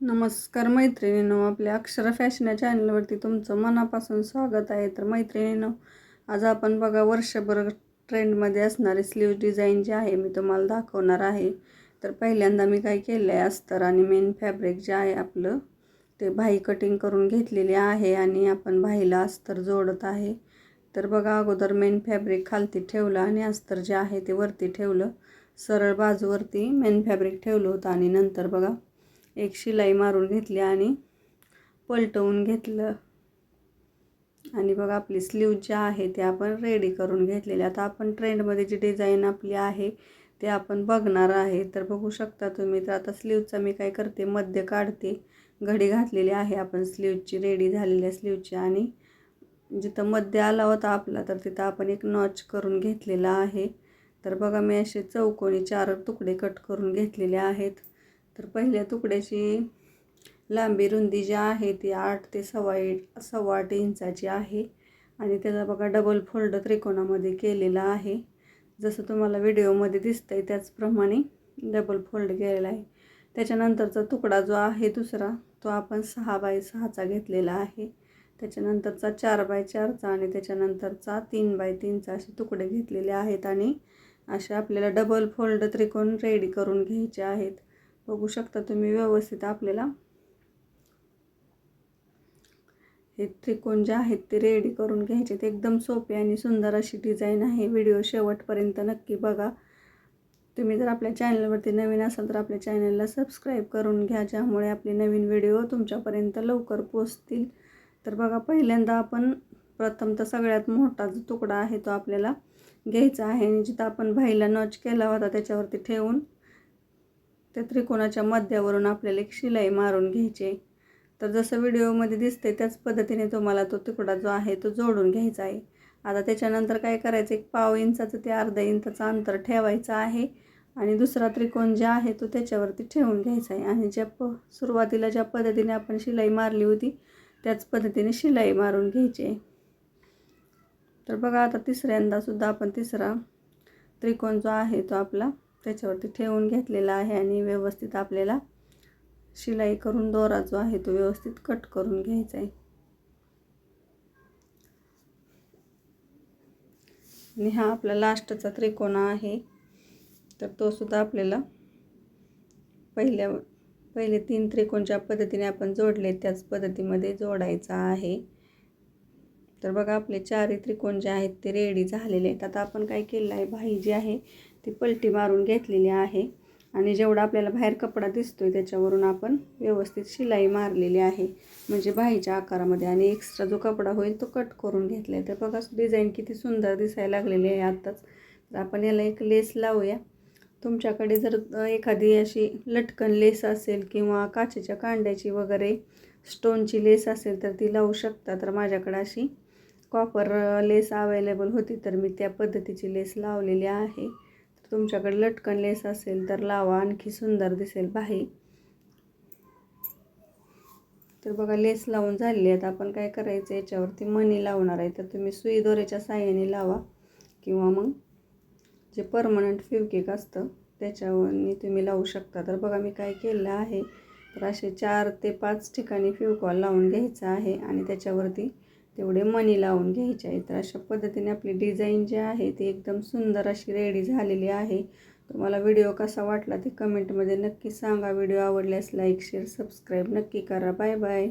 नमस्कार मैत्रिणीनो आपल्या अक्षर फॅशन या चॅनलवरती तुमचं मनापासून स्वागत आहे. तर मैत्रिणीनो आज आपण बघा वर्षभर ट्रेंडमध्ये असणारे स्लीव डिझाईन जे आहे मी तुम्हाला दाखवणार आहे. तर पहिल्यांदा मी काय केलं आहे अस्तर आणि मेन फॅब्रिक जे आहे आपलं ते भाई कटिंग करून घेतलेले आहे आणि आपण भाईला अस्तर जोडत आहे. तर बघा अगोदर मेन फॅब्रिक खालती ठेवलं आणि अस्तर जे आहे ते वरती ठेवलं. सरळ बाजूवरती मेन फॅब्रिक ठेवलं होतं आणि नंतर बघा एक शिलाई मारून घेतली आणि पलटवून घेतलं. आणि बघा आपली स्लीव जे आहे ते आपण रेडी करून घेतलेले. आता आपण ट्रेंडमध्ये जी डिझाईन आपली आहे ते आपण बघणार आहे. तर बघू शकता तुम्ही तर आता स्लीवचा मी काय करते मध्य काढते. घडी घातलेली आहे आपण स्लीवची रेडी झालेल्या स्लीवची आणि जिथं मध्य आला होता आपला तर तिथं आपण एक नॉच करून घेतलेला आहे. तर बघा मी असे चौकोनी चार तुकडे कट करून घेतलेले आहेत. तर पहिल्या तुकड्याची लांबी रुंदी जी आहे ती आठ ते सव्वा सव्वा आठ इंचाची आहे. आणि त्याचा बघा डबल फोल्ड त्रिकोणामध्ये केलेला आहे. जसं तुम्हाला व्हिडिओमध्ये दिसतं आहे त्याचप्रमाणे डबल फोल्ड केलेला आहे. त्याच्यानंतरचा तुकडा जो आहे दुसरा तो आपण सहा बाय सहाचा घेतलेला आहे. त्याच्यानंतरचा चार बाय चारचा आणि त्याच्यानंतरचा तीन बाय तीनचा असे तुकडे घेतलेले आहेत आणि असे आपल्याला डबल फोल्ड त्रिकोण रेडी करून घ्यायचे आहेत. बघू शकता तुम्ही व्यवस्थित आपल्याला. हे त्रिकोण जे आहेत ते रेडी करून घ्यायचे. ते एकदम सोपे आणि सुंदर अशी डिझाईन आहे. व्हिडिओ शेवटपर्यंत नक्की बघा. तुम्ही जर आपल्या चॅनलवरती नवीन असाल तर आपल्या चॅनलला सबस्क्राईब करून घ्या. ज्यामुळे आपले नवीन व्हिडिओ तुमच्यापर्यंत लवकर पोचतील तर बघा पहिल्यांदा आपण प्रथम तर सगळ्यात मोठा जो तुकडा आहे तो आपल्याला घ्यायचा आहे. आणि जिथं आपण भाईला नॉच केला होता त्याच्यावरती ठेवून त्या त्रिकोणाच्या मध्यावरून आपल्याला एक शिलाई मारून घ्यायची. तर जसं व्हिडिओमध्ये दिसते त्याच पद्धतीने तुम्हाला तो तुकडा जो आहे तो जोडून घ्यायचा आहे. आता त्याच्यानंतर काय करायचं एक पाव इंचाचं ते अर्धा इंचाचं अंतर ठेवायचं आहे आणि दुसरा त्रिकोण जे आहे तो त्याच्यावरती ठेवून घ्यायचा आहे. आणि ज्या प सुरुवातीला ज्या पद्धतीने आपण शिलाई मारली होती त्याच पद्धतीने शिलाई मारून घ्यायची आहे. तर बघा आता तिसऱ्यांदासुद्धा आपण तिसरा त्रिकोण जो आहे तो आपला त्याच्यावरती ठेवून घेतलेला आहे आणि व्यवस्थित आपल्याला शिलाई करून दोरा जो आहे तो व्यवस्थित कट करून घ्यायचा आहे. आणि हा आपला लास्टचा त्रिकोणा आहे. तर तो सुद्धा आपल्याला पहिल्या पहिले तीन त्रिकोण ज्या पद्धतीने आपण जोडले त्याच पद्धतीमध्ये जोडायचा आहे. तर बघा आपले चारही त्रिकोण जे आहेत ते रेडी झालेले आहेत. आता आपण काय केलं आहे भाई जी आहे ती पलटी मारून घेतलेली आहे. आणि जेवढा आपल्याला बाहेर कपडा दिसतो आहे त्याच्यावरून आपण व्यवस्थित शिलाई मारलेली आहे. म्हणजे भाईच्या आकारामध्ये. आणि एक्स्ट्रा जो कपडा होईल तो कट करून घेतला आहे तर बघा डिझाईन किती सुंदर दिसायला लागलेली आहे आत्ताच. तर आपण याला एक लेस लावूया. तुमच्याकडे जर एखादी अशी लटकन लेस असेल किंवा काचेच्या कांड्याची वगैरे स्टोनची लेस असेल तर ती लावू शकता. तर माझ्याकडे अशी कॉपर लेस अवेलेबल होती तर मी त्या पद्धतीची लेस लावलेली आहे. तर तुमच्याकडे लटकन लेस असेल तर लावा आणखी सुंदर दिसेल बाही तर बघा लेस लावून झालेली आहेत. आपण काय करायचं याच्यावरती मनी लावणार आहे. तर तुम्ही सुई दोऱ्याच्या साह्याने लावा किंवा मग जे परमनंट फ्युकेक असतं त्याच्यावरनी तुम्ही लावू शकता. तर बघा मी काय केलं आहे तर असे चार ते पाच ठिकाणी फ्युकॉल लावून घ्यायचं आहे आणि त्याच्यावरती तेवढे मनी लावून घ्यायचे आहे तर अशा पद्धतीने आपली डिझाईन जी आहे ती एकदम सुंदर अशी रेडी झालेली आहे. तुम्हाला व्हिडिओ कसा वाटला ते कमेंटमध्ये नक्की सांगा. व्हिडिओ आवडल्यास लाईक शेअर सबस्क्राईब नक्की करा. Bye bye